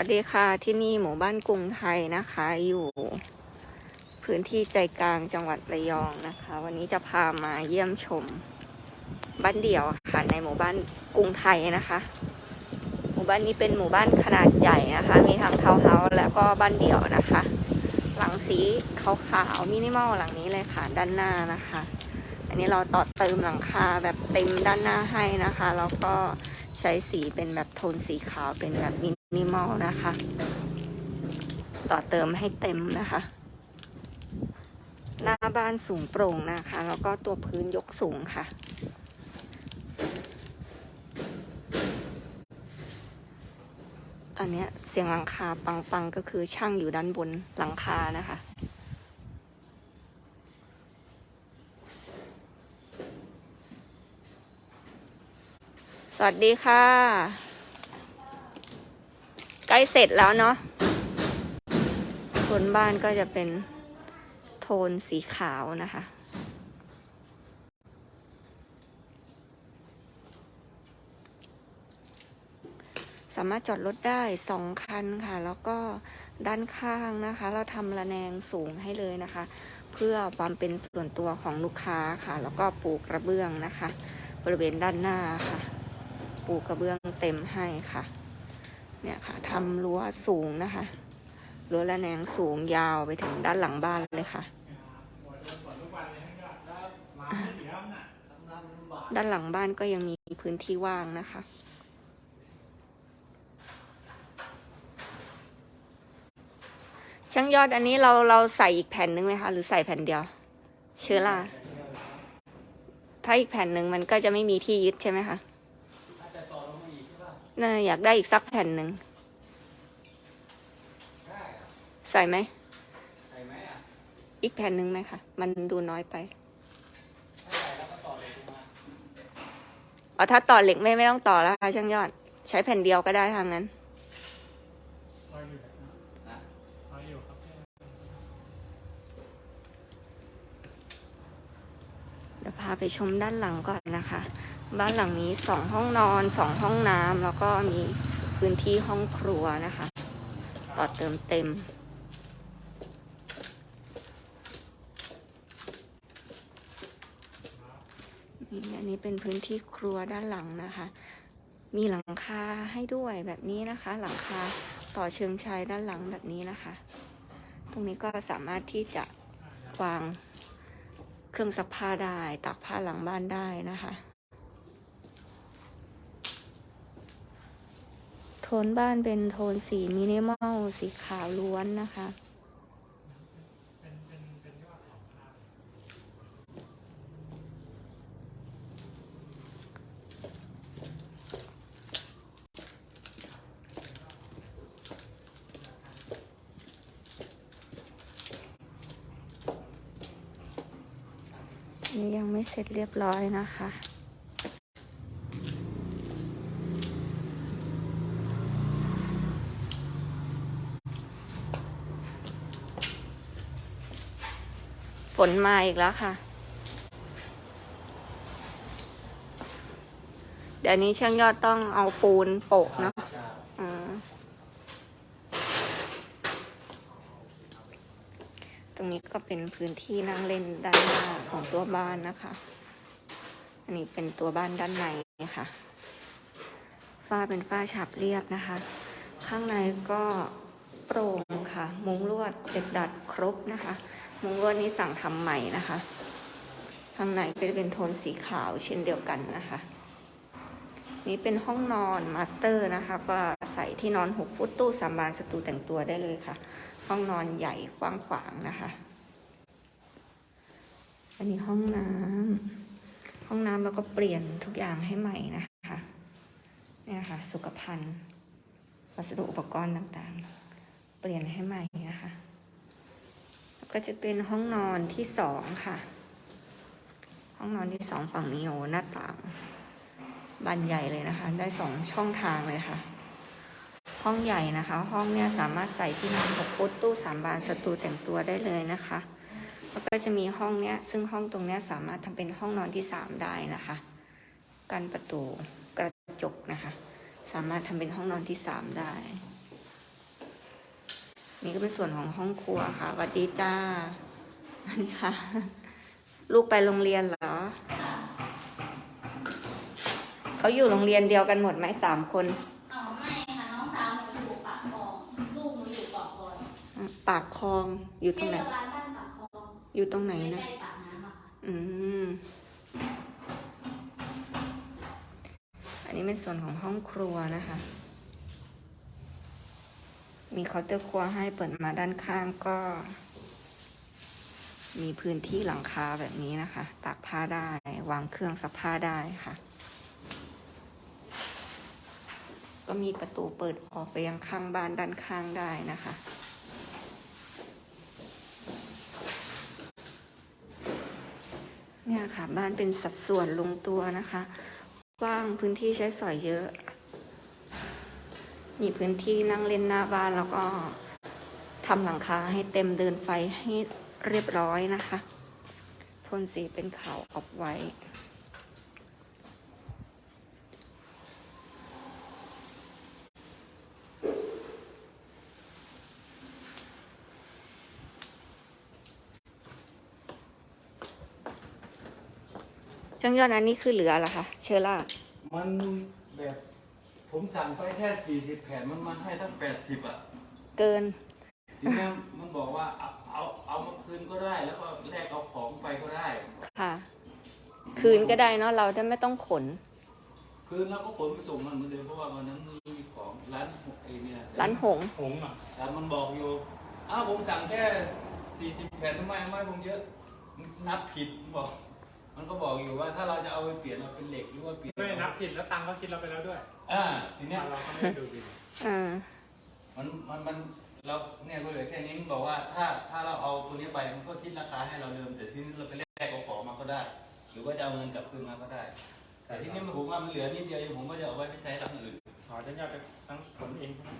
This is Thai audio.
วัสดีค่ะที่นี่หมู่บ้านกรุงไทยนะคะ อยู่พื้นที่ใจกลางจังหวัดระยองนะคะ วันนี้จะพามาเยี่ยมชมบ้านเดี่ยวค่ะในหมู่บ้านกรุงไทยนะคะ หมู่บ้านนี้เป็นหมู่บ้านขนาดใหญ่นะคะ มีทั้งทาวน์เฮาส์แล้วก็บ้านเดี่ยวนะคะ หลังสีขาวๆมินิมอลหลังนี้เลยค่ะด้านหน้านะคะ อันนี้เราต่อเติมหลังคาแบบเต็มด้านหน้าให้นะคะแล้วก็ใช้สีเป็นแบบโทนสีขาวเป็นแบบมิ นิมอลนะคะ ต่อเติมให้เต็มนะคะ หน้าบ้านสูงโปร่งนะคะ แล้วก็ตัวพื้นยกสูงค่ะ ตอนนี้เสียงหลังคาปังๆก็คือช่างอยู่ด้านบนหลังคานะคะสวัสดีค่ะ ล้เสร็จแล้วเนาะบนบ้านก็จะเป็นโทนสีขาวนะคะ สามารถจอดรถได้สองคันค่ะ แล้วก็ด้านข้างนะคะ เราทำระแนงสูงให้เลยนะคะ เพื่อความเป็นส่วนตัวของลูกค้าค่ะ แล้วก็ปูกระเบื้องนะคะ บริเวณด้านหน้าค่ะ ปูกระเบื้องเต็มให้ค่ะ เนี่ยค่ะทำรั้วสูงนะคะรั้วระแนงสูงยาวไปถึงด้านหลังบ้านเลยค่ะ ด้านหลังบ้านก็ยังมีพื้นที่ว่างนะคะ ช่างยอดอันนี้เราเราใส่อีกแผ่นหนึ่งไหมคะ หรือใส่แผ่นเดียว เชื้อราถ้าอีกแผ่นหนึ่งมันก็จะไม่มีที่ยึดใช่ไหมคะ น่าอยากได้อีกสักแผ่นหนึ่ง ใส่ไหม ใส่ไหมอีกแผ่นหนึ่งไหมคะมันดูน้อยไปเอาถ้าต่อเหล็กไม่ไม่ต้องต่อแล้วค่ะช่างยอด ใช้แผ่นเดียวก็ได้ทางนั้นเดี๋ยวพาไปชมด้านหลังก่อนนะคะ บ้านหลังนี้สองห้องนอนสองห้องน้ำแล้วก็มีพื้นที่ห้องครัวนะคะต่อเติมเต็มนี่อันนี้เป็นพื้นที่ครัวด้านหลังนะคะ มีหลังคาให้ด้วยแบบนี้นะคะ หลังคาต่อเชิงชายด้านหลังแบบนี้นะคะ ตรงนี้ก็สามารถที่จะวางเครื่องซักผ้าได้ตากผ้าหลังบ้านได้นะคะ โทนบ้านเป็นโทนสีมินิมอล สีขาวล้วนนะคะ นี่ยังไม่เสร็จเรียบร้อยนะคะ ฝนมาอีกแล้วค่ะ เดี๋ยวนี้ช่างยอดต้องเอาปูนโปะเนาะอ่าตรงนี้ก็เป็นพื้นที่นั่งเล่นด้านหน้าของตัวบ้านนะคะ อันนี้เป็นตัวบ้านด้านในค่ะ ฝ้าเป็นฝ้าฉาบเรียบนะคะ ข้างในก็โปร่งค่ะ มุ้งลวดเด็ดดัดครบนะคะ มุ้งลวดนี้สั่งทำใหม่นะคะข้างในก็จะเป็นโทนสีขาวเช่นเดียวกันนะคะ นี่เป็นห้องนอนมาสเตอร์นะคะ ก็ใส่ที่นอน6ฟุตตู้สามบานสตูแต่งตัวได้เลยค่ะ ห้องนอนใหญ่กว้างขวางนะคะ อันนี้ห้องน้ำห้องน้ำเราก็เปลี่ยนทุกอย่างให้ใหม่นะคะเนี่ยค่ะ สุขภัณฑ์วัสดุอุปกรณ์ต่างๆ เปลี่ยนให้ใหม่นะคะ ก็จะเป็นห้องนอนที่สองค่ะ ห้องนอนที่สองฝั่งนี้โอ้หน้าต่างบานใหญ่เลยนะคะ ได้สองช่องทางเลยค่ะ ห้องใหญ่นะคะ ห้องเนี่ยสามารถใส่ที่นอนหกฟุตตู้สามบานสตูแต่งตัวได้เลยนะคะ แล้วก็จะมีห้องเนี้ย ซึ่งห้องตรงเนี้ยสามารถทำเป็นห้องนอนที่สามได้นะคะ กันประตูกระจกนะคะ สามารถทำเป็นห้องนอนที่สามได้ นี่ก็เป็นส่วนของห้องครัวค่ะสวัสดีจ้าอันนี้ค่ะ ลูกไปโรงเรียนเหรอ เขาอยู่โรงเรียนเดียวกันหมดไหมสามคนเอาไม่ค่ะน้องสาวหนูอยู่ปากคลองลูกหนูอยู่เกาะกอนอะปากคลองอยู่ตเทรงไหน ศบาลบ้านปากคลองอยู่ตรงไหนใกนะล้ๆปากน้ำอะค่ะอืม อันนี้เป็นส่วนของห้องครัวนะคะ มีเคาน์เตอร์ครัวให้เปิดมาด้านข้างก็ มีพื้นที่หลังคาแบบนี้นะคะ ตากผ้าได้ วางเครื่องซักผ้าได้ค่ะ ก็มีประตูเปิดออกไปยังข้างบ้านด้านข้างได้นะคะเนี่ยค่ะ บ้านเป็นสัดส่วนลงตัวนะคะ กว้างพื้นที่ใช้สอยเยอะ มีพื้นที่นั่งเล่นหน้าบ้านแล้วก็ทำหลังคาให้เต็มเดินไฟให้เรียบร้อยนะคะ โทนสีเป็นขาวออบไว้ ช่างยอดอันนี้คือเหลือเหรอคะ เชอร่า มันแบบ ผมสั่งไปแค่สี่สิบแผ่นมันมาให้ตั้งแปดสิบอะเกิน ทีนี้มันบอกว่าเอาเอาเอามาคืนก็ได้ แล้วก็แลกเอาของไปก็ได้ ค่ะ คืนก็ได้เนาะเราจะไม่ต้องขน คืนแล้วก็ขนไปส่งมันเหมือนเดิมเพราะว่าวันนั้นมีของร้านไอ้เนี่ยร้านหงส์หงส์อะแต่มันบอกอยู่อ้าวผมสั่งแค่สี่สิบแผ่นทำไมไม่ผมเยอะ นับผิดบอก มันก็บอกอยู่ว่าถ้าเราจะเอาไปเปลี่ยนเอาเป็นเหล็กหรือว่าเปลี่ยนไม่นับผิดแล้วตังค์เขาคิดเราไปแล้วด้วยอ่าทีเนี้ยเราก็ไม่ได้ดูบินอ่ามันมันมันเราเนี่ยก็เหลือแค่นี้มันบอกว่าถ้าถ้าเราเอาตัวนี้ไปมันก็คิดราคาให้เราเดิมแต่ที่นี้เราไปแลกเอาของมาก็ได้ หรือว่าจะเอาเงินกลับคืนมาก็ได้ แต่ที่นี้มันผมว่ามันเหลือนิดเดียวเองผมก็จะเอาไว้ไปใช้หลังอื่นอ๋อจะยอดไปทั้งผลเองใช่ไหม